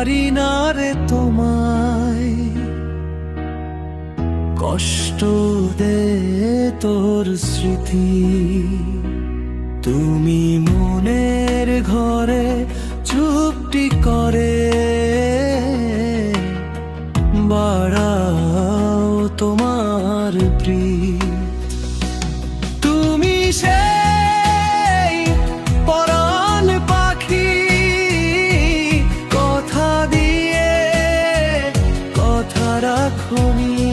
পারি না রে তোমায়। কষ্ট দে তোর স্মৃতি। তুমি মনের ঘরে চুপটি করে। বাড়াও তোমার প্রিয়। তুমি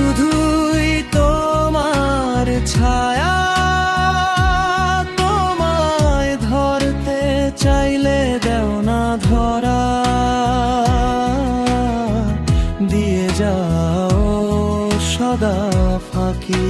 শুধুই তোমার ছায়া তোমায় ধরতে চাইলে দেও না ধরা। দিয়ে যাও সদা ফাঁকি।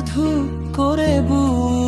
ধুক করে বুক